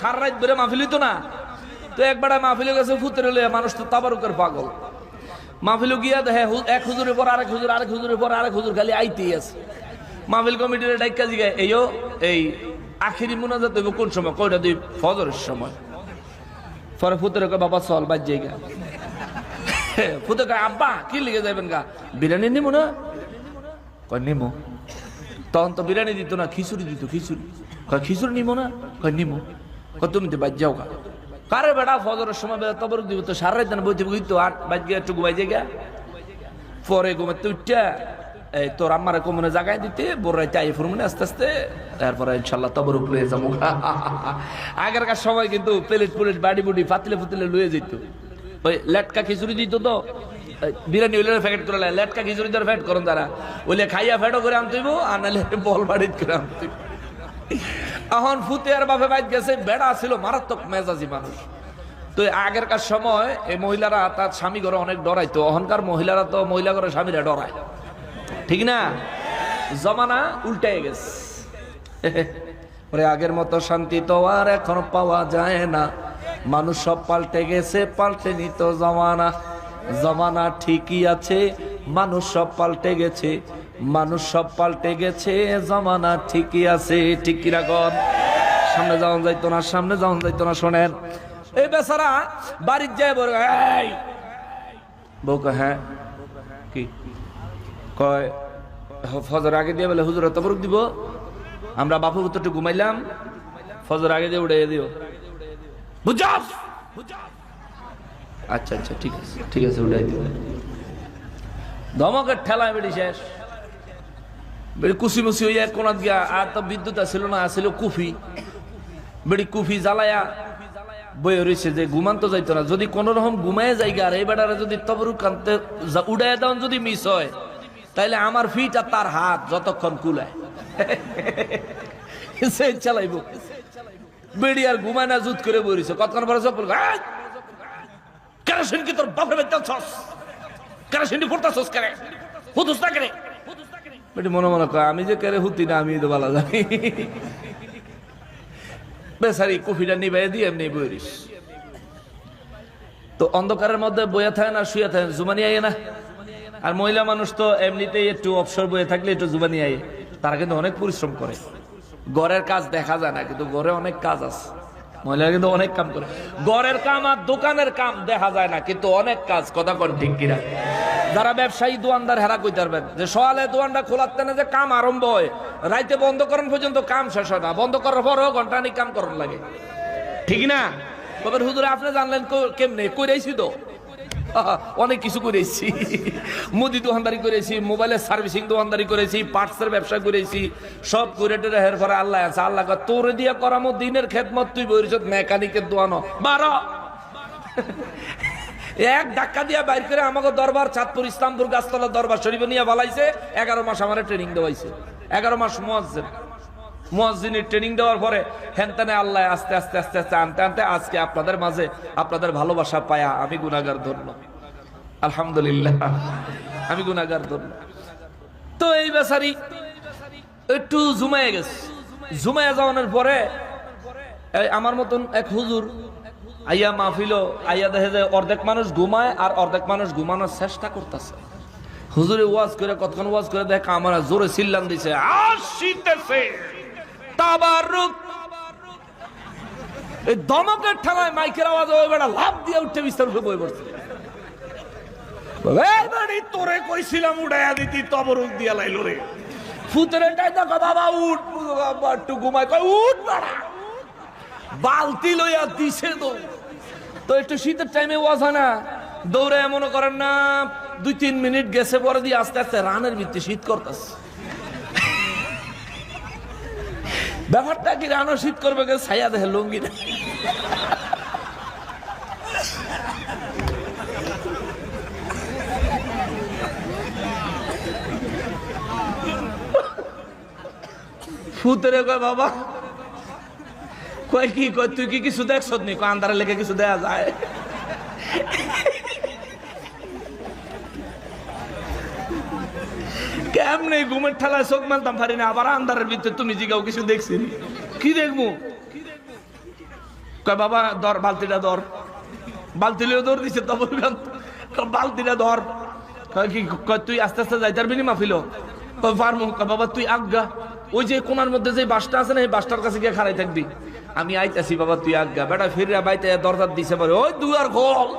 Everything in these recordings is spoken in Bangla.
সারা রাত ধরে মাহফিল হইতো না। তো একবার মাহফিলে গেছে ফুতের লইয়া মানুষ তো তাবারুকের পাগল। মাহফিল গিয়া দেখে এক হুজুরের পর আরেক হুজুর, আরেক হুজুরের পর আরেক হুজুর খালি আইতেই আছে। মাহফিল কমিটির ডাইকা জিগায় এইও, এই আখিরি মুনাজাত হইব কোন সময়? কয়টা দুই ফজরের সময়। পরে ফুতের কয়, বাবা, চল বাজ জায়গা ফুতে কয়, আব্বা, কি লিখে যাবেন গা? বিরিয়ানি নিমো না? কয়, নিমু। তখন তো বিরিয়ানি দিত না, খিচুড়ি দিত, খিচুড়ি। কয়, খিচুড়ি নিমো না? কয়, নিমো। কয় তুমি তো বাজ যাও কারে বেড়া ফজরের সময় বেড়া তবর দিব তো সারা রাত বইতে বইতো আট বাজ গিয়ে একটু ঘুমাই জায়গা পরে ঘুমাতে উঠটা এই তোর আম্মারে কোমনে জাগায় দিতে বোরাইতে আই ফুরমনে আস্তে আস্তে, তারপরে ইনশাল্লাহ তবর উপরে যাব আগেরকার সময় কিন্তু প্লেট প্লেট বাড়ি বুড়ি, ফাতলে ফুতলে লুয়ে যেত ওই লেটকা খিচুড়ি দিত তো বিরিয়ানি হইলে প্যাকেট করে লেটকা খিচুড়ি ধরে ফ্যাট করুন তারা। ওইলে খাইয়া ফ্যাটও করে আনতেইব আর নাহলে বল বাড়িত করে আনতেইব এখন ফুতে আর বাপে বাইত গেছে, বেড়া ছিল মারাত্মক মেজাজি মানুষ। তো আগেরকার সময় এই মহিলারা তার স্বামী ঘরে অনেক ডরাইতো অহংকার মহিলারা তো মহিলা ঘরে স্বামীরা ডরায়। ঠিক না? জমানা উল্টে গেছে। ওরে আগের মতো শান্তি তো আর এখন পাওয়া যায় না। মানুষ সব পাল্টে গেছে, পাল্টে নিত জমানা। জমানা ঠিকই আছে, মানুষ সব পাল্টে গেছে। মানুষ সব পাল্টে গেছে জমানা ঠিকই আছে ঠিক কীরকম সামনে যাওয়া যাইতো না সামনে যাওয়া যাইতো না শোনেন। এই বেচারা বাড়ির যায় বলে এই! বউ কয়, হ্যাঁ। কি? কয় ফজর আগে দিয়ে বলে হুজুর তবরুক দিব। আমরা বাপু পুত্রটি ঘুমাইলাম ফজর আগে দিয়ে উড়ে দিও। বুঝাস আচ্ছা আচ্ছা ঠিক আছে ঠিক আছে উড়াই দিও ধমকের ঠেলা বেড়ি শেষ। বেড়ি মুসি হইয়া কোনাত গিয়া, আর তো বিদ্যুৎ আসছিল না আসছিল কুফি। বেড়ি কুফি জ্বালায়া বয়ে রয়েছে যে ঘুমান্ত যাইতো না। যদি কোন রকম ঘুমায় জায়গা আর এই বেটারে যদি তবরু কানতে উড়াই দেওয়ান যদি মিস হয়, তাইলে আমার ফিট আর তার হাত যতক্ষণ কুলায়। সে চালাইব। বেড়ি আর ঘুমায় না, জুত করে বইছে কতক্ষণ পরে চপ কেরোসিন কি তোর বাপরে বেচাল ছস কেরোসিন ফুটতা ছস না বেটি মনে মনে কয়, আমি যে কেরে হুতি না, আমি তো বালা জানি। বেসারি কফিটা নিবাই দিয়ে এমনি বইরিস তো অন্ধকারের মধ্যে বইয়া থাকে না, শুয়ে থাকে জুমানি আইয়ে না। আর মহিলা মানুষ তো এমনিতেই একটু অবসর বয়ে থাকলে একটু জুবানি আইয়ে। তারা কিন্তু অনেক পরিশ্রম করে। ঘরের কাজ দেখা যায় না, কিন্তু ঘরে অনেক কাজ আছে। মহিলারা কিন্তু অনেক কাম করে। ঘরের কাম আর দোকানের কাম দেখা যায় না, কিন্তু অনেক কাজ, কথা কন ঠিক কিনা? যারা ব্যবসায়ী দোয়ানদার হেরা কইতে পারবেন যে সকালে দোয়ানটা খোলাতে না যে কাম আরম্ভ হয় রাইতে বন্ধ করেন পর্যন্ত কাম শেষ হয় না। বন্ধ করার পরও ঘন্টানি কাম করার লাগে। ঠিক না? তবে হুজুরে আপনি জানলেন কেমনে? কইরাইছি তো। অনেক কিছু করেছি মুদি দোকানদারি করেছি মোবাইলের সার্ভিসিং দোকানদারি করেছি পার্টসের ব্যবসা করেছি সব করে টেরে হের পরে আল্লাহ আছে। আল্লাহ তোরে দিয়া করামো দিনের খেদমত তুই বইরিস মেকানিকের দোয়ানো। বারো। এক ধাক্কা দিয়া বাইর করে আমাকে দরবার চাঁদপুর, ইসলামপুর গাছতলা দরবার শরীফে নিয়ে বালাইছে, এগারো মাস আমার ট্রেনিং দেওয়াইছে। এগারো মাস মোয়াজ্জেন। মুয়াজ্জিনের ট্রেনিং দেওয়ার পরে হেনতেনে আল্লাহ আস্তে আস্তে আস্তে আস্তে, আনতে আনতে আজকে আপনাদের মাঝে আপনাদের ভালোবাসা পায়া আমি গুনাগার ধরল আলহামদুলিল্লাহ, আমি গুনাগার ধরল তো এই বেচারি একটু জুমায় গেছে। জুমায় যাওয়ানোর পরে আমার মতন এক হুজুর আইয়া মাহফিল আইয়া দেখে যে অর্ধেক মানুষ ঘুমায় আর অর্ধেক মানুষ ঘুমানোর চেষ্টা করতেছে। হুজুরে ওয়াজ করে, কতক্ষণ ওয়াজ করে দেখ আমার জোরে চিল্লান দিছে। আসিতেছে। তাবারুক। এই দমকের ঠালায় মাইকের আওয়াজ ওই বেড়া লাভ দিয়ে উঠে বিস্তার উঠে বই পড়ছে। তোরে কইছিলাম উড়াইয়া দিতি, তবরুক দিয়া লাইলো রে। ফুতরে টাই দেখো, বাবা, উঠ। একটু ঘুমাই কয়, উঠ, বাড়া। বালতি লইয়া দিছে তো। তো একটু শীতের টাইমে ওয়াজ না? দৌড়ে মনে করেন না, দুই, তিন মিনিট গেছে, পরে দিয়ে আস্তে আস্তে রানের ভিত্তি শীত করতেছে। ব্যাপারটা কি, রানও শীত করবে কে ছায়া দেখে লুঙ্গি ফুতরে কয়, বাবা কয় কি, কয়, তুই কি কিছু দেখছ নি? কয়, আন্ধারে লেগে কিছু দেয়া যায়। কেমনে ঘুমের ঠেলায় চোখ মানতাম পারি না, আবার আন্ধারের ভিতরে তুমি জিগাও, কিছু দেখছি কি দেখব? কয়, বাবা, ধর, বালতিটা ধর। বালতিলেও ধর দিছে তবর বালতিটা কয়, কি, কয়, তুই আস্তে আস্তে যাই তারবি মাফিল পারমু। কয়, বাবা, তুই আজ্ঞা। ওই যে কোনার মধ্যে যে বাসটা আছে না, এই বাসটার কাছে গিয়ে খাড়াই থাকবি। আমি আইতাছি, বাবা, তুই আজ্ঞা। বেটা ফিরিয়া বাইতে দরজা দিছে পরে ওই দুয়ার খোল।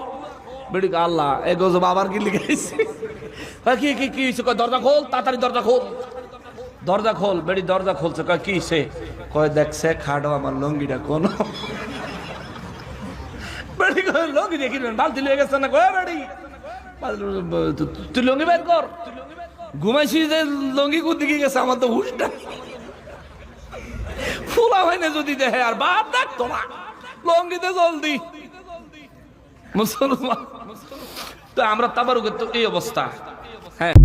বেড়ি আল্লাহ, এ গজব আবার কি লিখাইছে কয়, কি কি কি? কয়, দরজা খোল, তাড়াতাড়ি দরজা খোল। দরজা খোল? বেড়ি দরজা খুলছে। কয়, কি সে কয়, দেখছে খাডো আমার লঙ্গিটা কোন? বেড়ি কয়, লঙ্গি দেখি বালতি লয়ে গেছে না? কয় বাল- তু- তুই লঙ্গি বের কর। ঘুমাইছি যে লঙ্গি কোন দিকে গেছে? আমার তো ফুলা হয় যদি দেহে, আর বাপ লঙ্গিতে জলদি মুসলমান। তো আমরা তাবারুকের তো এই অবস্থা। হ্যাঁ।